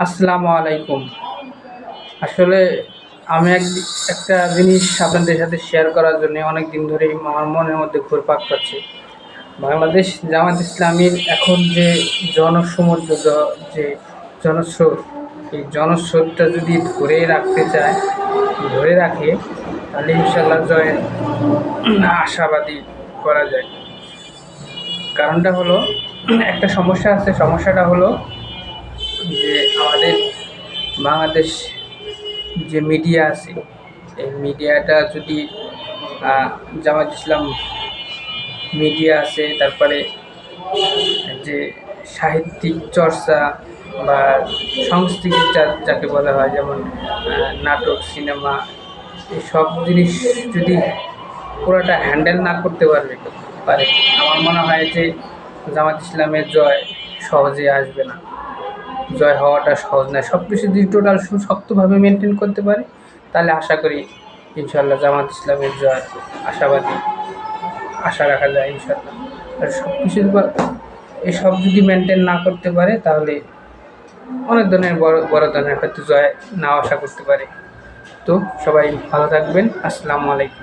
আসসালামু আলাইকুম। আসলে আমি এক একটা জিনিস আপনাদের সাথে শেয়ার করার জন্য অনেক দিন ধরেই আমার মনের মধ্যে ঘুরপাক খাচ্ছে। বাংলাদেশ জামাত ইসলামীর এখন যে জনসমুদ্র যে জনস্রোত, এই জনস্রোতটা যদি ধরে রাখতে চায়, ধরে রাখে, তাহলে ইনশাল্লাহ জয়ের আশাবাদী করা যায়। কারণটা হলো, একটা সমস্যা আছে। সমস্যাটা হলো যে বাংলাদেশ যে মিডিয়া আছে, এই মিডিয়াটা যদি জামাত ইসলাম মিডিয়া আছে, তারপরে যে সাহিত্যিক চর্চা বা সংস্কৃতি যাকে বলা হয়, যেমন নাটক সিনেমা সব জিনিস যদি পুরোটা হ্যান্ডেল না করতে পারবে পারে আমার মনে হয় যে জামাত ইসলামের জয় সহজে আসবে না। জয় হওয়াটা সহজ নয়। সব কিছু যদি টোটাল শক্তভাবে মেনটেন করতে পারে, তাহলে আশা করি ইনশাল্লাহ জামাত ইসলামের জয় আশাবাদী। আশা রাখা যায় ইনশাল্লাহ আর সব কিছু এসব যদি মেনটেন না করতে পারে, তাহলে অনেক ধরনের বড় বড় ধরনের হয়তো জয় নাও আশা করতে পারে। তো সবাই ভালো থাকবেন। আসসালামু আলাইকুম।